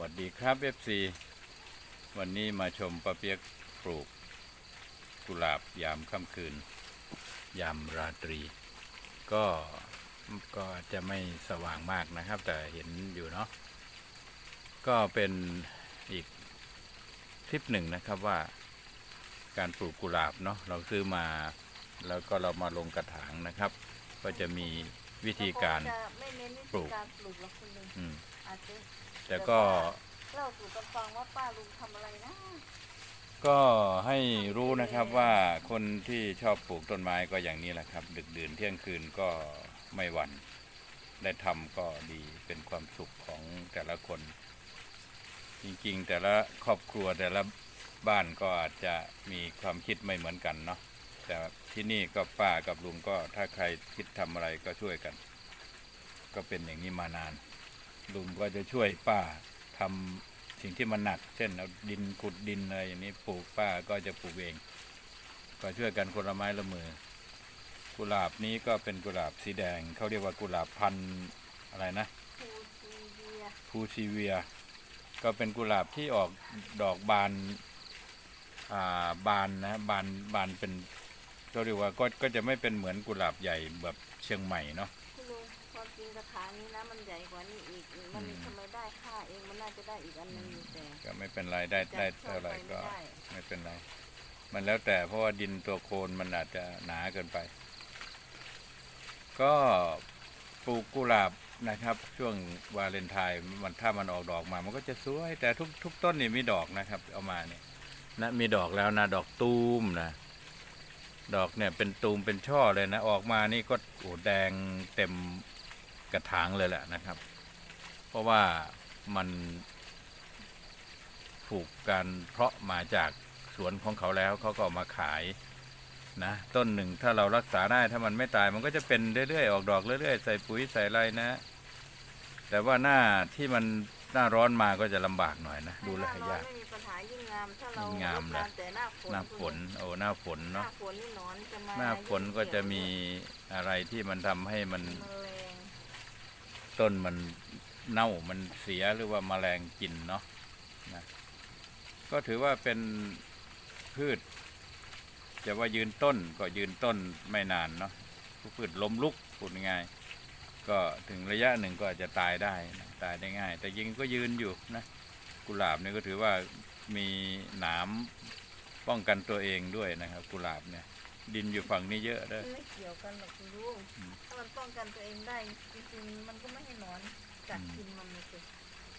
วัสดีครับ FC วันนี้มาชมปะเปียกปลูก กุหลาบยามค่ำคืน ยามราตรี ก็ก็จะไม่สว่างมากนะครับ แต่เห็นอยู่เนาะก็เป็นอีกคลิปหนึ่งนะครับว่าการปลูกกุหลาบเนาะเราซื้อมาแล้วก็เรามาลงกระถางนะครับ ก็จะมี วิธีการเจะไม่เน้นวิปลูธีกการปลูกหรอกคุณลุงอืมอาจจะแต่ก็เล่าสู่กันฟังว่าป้าลุงทำอะไรนะ ก็ให้รู้นะครับว่าคนที่ชอบปลูกต้นไม้ก็อย่างนี้แหละครับ ดึกดื่นเที่ยงคืนก็ไม่หวัน่นได้ทำก็ดีเป็นความสุขของแต่ละคน จริงๆ แต่ละครอบครัวแต่ละบ้านก็อาจจะมีความคิดไม่เหมือนกันเนาะ แต่ที่นี่ก็ป้ากับลุงก็ถ้าใครคิดทำอะไรก็ช่วยกัน ก็เป็นอย่างนี้มานาน ลุงก็จะช่วยป้าทำสิ่งที่มันหนัก เช่นเอาดินขุดดินอะไรอย่างนี้ปลูกป้าก็จะปลูกเอง ก็ช่วยกันคนละไม้ละมือ กุหลาบนี้ก็เป็นกุหลาบสีแดงเขาเรียกว่ากุหลาบพันธุ์อะไรนะพูซีเวียก็เป็นกุหลาบที่ออกดอกบาน อ่า บานนะ บาน บานเป็น ก็เรียกว่าก็ก็จะไม่เป็นเหมือนกุหลาบใหญ่แบบเชียงใหม่เนาะคุณลุงความจริงกระถางนี้นะมันใหญ่กว่านี้อีก มันอืมทำไมได้ค่าเองมันน่าจะได้อีกอันหนึงอยู่แต่ก็ไม่เป็นไรได้ได้จัดเท่าไหร่ก็เข้าไปไม่ได้ไม่เป็นไร มันแล้วแต่เพราะว่าดินตัวโคลนมันอาจจะหนาเกินไป ก็ปลูกกุหลาบนะครับ ช่วงวาเลนไทน์มันถ้ามันออกดอกมา มันก็จะสวยแต่ทุกทุกต้นนี่มีดอกนะครับ เอามาเนี่ยนะมีดอกแล้วนะดอกตูมนะ ดอกเนี่ยเป็นตูมเป็นช่อเลยนะ ออกมานี่ก็โอ้แดงเต็มกระถางเลยแหละนะครับ เพราะว่ามันถูกการเพราะมาจากสวนของเขาแล้วเขาก็เอามาขายนะต้นหนึ่งถ้าเรารักษาได้ถ้ามันไม่ตายมันก็จะเป็นเรื่อยๆออกดอกเรื่อยๆ ใส่ปุ๋ยใส่ไรนะ แต่ว่าหน้าที่มันหน้าร้อนมาก็จะลำบากหน่อยนะ ดูแลหน้าร้อนยากไม่มีปัญหายิ่ งงามถ้าเรายิ่งงามรดเลยน้ำแต่หน้าฝนหน้าฝนโอ้หน้าฝนหน้าเนาะฝนนี่หนอนจะมาหน้าฝนก็จะมีอะไรที่มันทำให้มันแมลงต้นมันเน่ามันเสียหรือว่าแมลงกินเนาะนะก็ถือว่าเป็นพืช จะว่ายืนต้นก็ยืนต้นไม่นานเนาะพืชล้มลุกพูดง่ายๆก็ถึงระยะหนึ่งก็อาจจะตายได้นะตายได้ง่าย แต่ยิงก็ยืนอยู่นะกุหลาบนี่ก็ถือว่า มีหนามป้องกันตัวเองด้วยนะครับ กุหลาบเนี่ย ดินอยู่ฝั่งนี้เยอะเด้อมันไม่เกี่ยวกันหรอกคุณลุงอืมถ้ามันป้องกันตัวเองได้จริงๆมันก็ไม่ให้หนอนกัดกินมันเลยสิ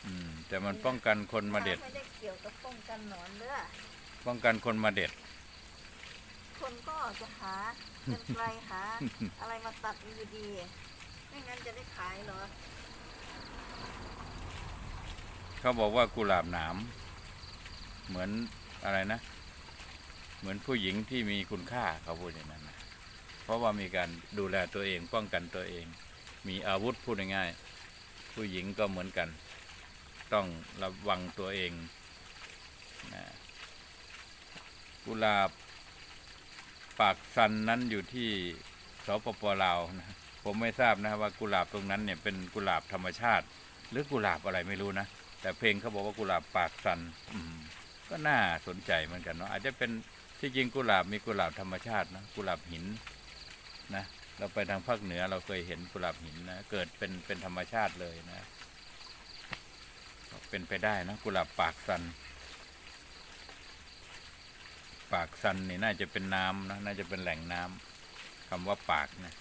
อืม แต่มันป้องกันคนมาเด็ดไม่ได้เกี่ยวกับป้องกันหนอนเด้อป้องกันคนมาเด็ด คนก็จะหาเป็นไกลหา อะไรมาตัดอยู่ดีไม่งั้นจะได้ขายเหรอ เขาบอกว่ากุหลาบหนาม เหมือนอะไรนะ เหมือนผู้หญิงที่มีคุณค่าเขาพูดอย่างนั้นนะเพราะว่ามีการดูแลตัวเองป้องกันตัวเอง มีอาวุธพูดง่ายๆผู้หญิงก็เหมือนกัน ต้องระวังตัวเองนะกุหลาบปากซันนั้นอยู่ที่สปปลาวนะผมไม่ทราบนะว่ากุหลาบตรงนั้นเนี่ยเป็นกุหลาบธรรมชาติ หรือกุหลาบอะไรไม่รู้นะ แต่เพลงเขาบอกว่ากุหลาบปากสันอืม ก็น่าสนใจเหมือนกันเนาะอาจจะเป็นที่จริงกุหลาบมีกุหลาบธรรมชาตินะกุหลาบหินนะเราไปทางภาคเหนือเราเคยเห็นกุหลาบหินนะเกิดเป็นเป็นธรรมชาติเลยนะเป็นไปได้นะกุหลาบปากสัน ปากสันนี่น่าจะเป็นน้ำนะน่าจะเป็นแหล่งน้ำคำว่าปากนะ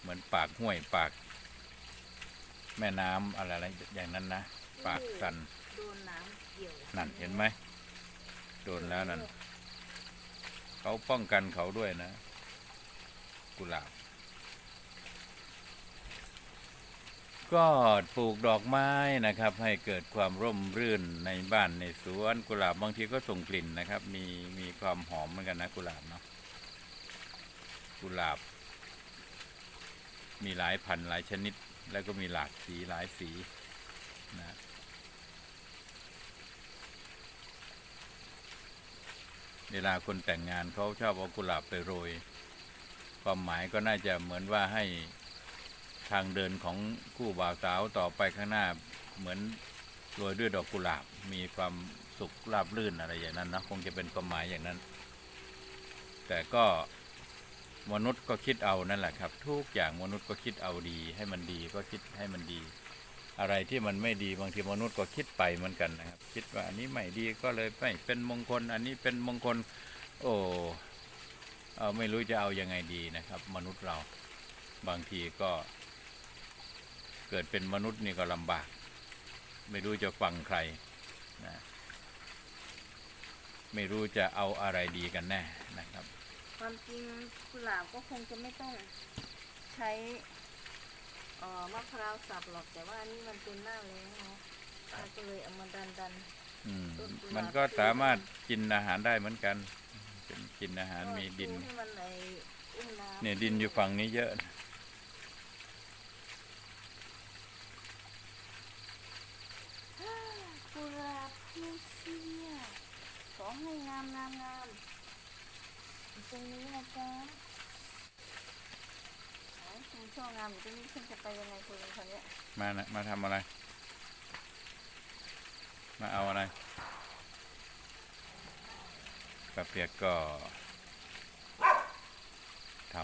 เหมือนปากห้วยปาก แม่น้ำอะไรอะไรอย่างนั้นนะปากสันโดนน้ำเกี่ยวนั่นเห็นไหม โดนแล้วนั่นเขาป้องกันเขาด้วยนะ กุหลาบ ก็ปลูกดอกไม้นะครับ ให้เกิดความร่มรื่นในบ้านในสวนกุหลาบบางทีก็ส่งกลิ่นนะครับ มีมีความหอมเหมือนกันนะกุหลาบเนาะกุหลาบ มีหลายพันธุ์หลายชนิด แล้วก็มีหลากสีหลายสีนะ เวลาคนแต่งงานเขาชอบเอากุหลาบไปโรย ความหมายก็น่าจะเหมือนว่าให้ทางเดินของคู่บ่าวสาวต่อไปข้างหน้าเหมือนโรยด้วยดอกกุหลาบมีความสุขราบรื่นอะไรอย่างนั้นนะคงจะเป็นความหมายอย่างนั้น แต่ก็มนุษย์ก็คิดเอานั่นแหละครับ ทุกอย่างมนุษย์ก็คิดเอาดีให้มันดีก็คิดให้มันดี อะไรที่มันไม่ดีบางทีมนุษย์ก็คิดไปเหมือนกันนะครับ คิดว่าอันนี้ไม่ดีก็เลยไม่เป็นมงคล อันนี้เป็นมงคล โอ้เอาไม่รู้จะเอายังไงดีนะครับ มนุษย์เราบางทีก็ เกิดเป็นมนุษย์นี่ก็ลำบาก ไม่รู้จะฟังใครนะไม่รู้จะเอาอะไรดีกันแน่นะครับ ความจริงกุหลาบก็คงจะไม่ต้องใช้ อ่อมะพร้าวสับหรอกแต่ว่าอันนี่มันเป็นหน้าแล้งเนาะเราก็เลยเอามาดันดัน อืมต้นกุหลาบ มันก็สามารถกินอาหารได้เหมือนกันเป็นกินอาหารมีดิน ให้มันไออุ้มน้ำเนี่ยดินอยู่ฝั่งนี้เยอะนะกุหลาบพูเซีย ขอให้งามงามงามตรงนี้นะจ๊ะไหนคุณ ช่องงามอยู่ตรงนี้คุณจะไปยังไงคุณลุงคนเนี้ยมานะมาทำอะไร มาเอาอะไรป้าเปียกก็ท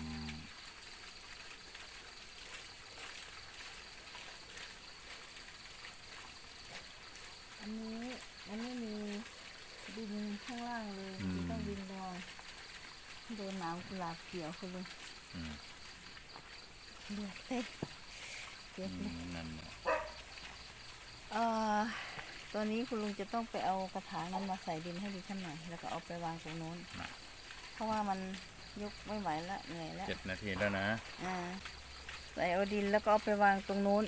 อันนี้มันไม่มีดินข้างล่างเลยมันต้องดินรองโดนหนาวกุหลาบเขียวคุณลุงำอืม เดือดเต้เจ็บอืเลยมนั่นน่ะเอ่อตอนนี้คุณลุงจะต้องไปเอากระถางนั้นมาใส่ดินให้ดิฉันหน่อยแล้วก็เอาไปวางตรงโน้น เพราะว่ามันยกไม่ไหวละเหนื่อยละเจ็ดนาทีแล้วนะอ่าใส่เอาดินแล้วก็เอาไปวางตรงโน้น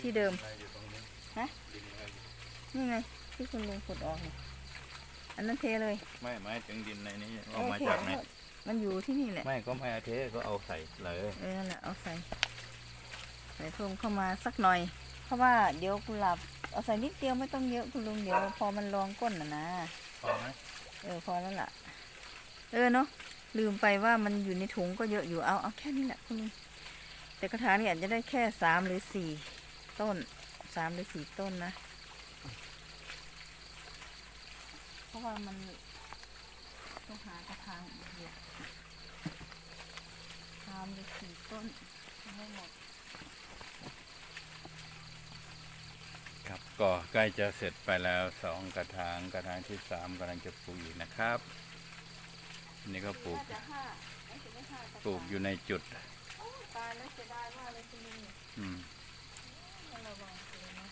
ที่เดิมฮะนี่ไงที่คุณลุงขุดออกเนี่ยอันนั้นเทเลย ไม่ไม่ถึงดินในนี้เอามาจากไหน มันอยู่ที่นี่แหละ ไม่ก็ไม่เอาเทก็เอาใส่เลยเออนั่นแหละเอาใส่ใส่เพิ่มเข้ามาสักหน่อย เพราะว่าเดี๋ยวกุหลาบเอาใส่นิดเดียวไม่ต้องเยอะคุณลุงเดี๋ยวพอมันรองก้นน่ะนะพอไหมเออพอแล้วล่ะ เออเนาะลืมไปว่ามันอยู่ในถุงก็เยอะอยู่เอาเอาแค่นี้แหละคุณลุงแต่กระถางเนี่ยอาจจะได้แค่สามหรือสี่ต้นสามหรือสี่ต้นนะ เพราะว่ามัน ต้องหากระถางอีกเยอะสามหรือสี่ต้นไม่หมด ครับก็ใกล้จะเสร็จไปแล้วสองกระถางกระถางที่สามกำลังจะปลูกอยู่นะครับอันนี่ก็ปลูก น่าจะห้าไม่ถึงไม่ห้ากระถางปลูกอยู่ในจุด โอ้ตายแล้วเสียดายมากเลยคุณลุงอืมต้องระวังเลยนะ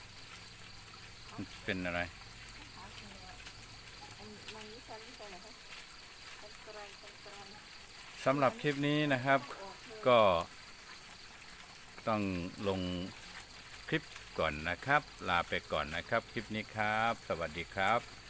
มันเป็นอะไร หาคุณลุงอันมันนี่ฉันนี่ไปไหนคะ สำหรับคลิปนี้นะครับ ก็ต้องลงคลิปก่อนนะครับ ลาไปก่อนนะครับ คลิปนี้ครับ สวัสดีครับ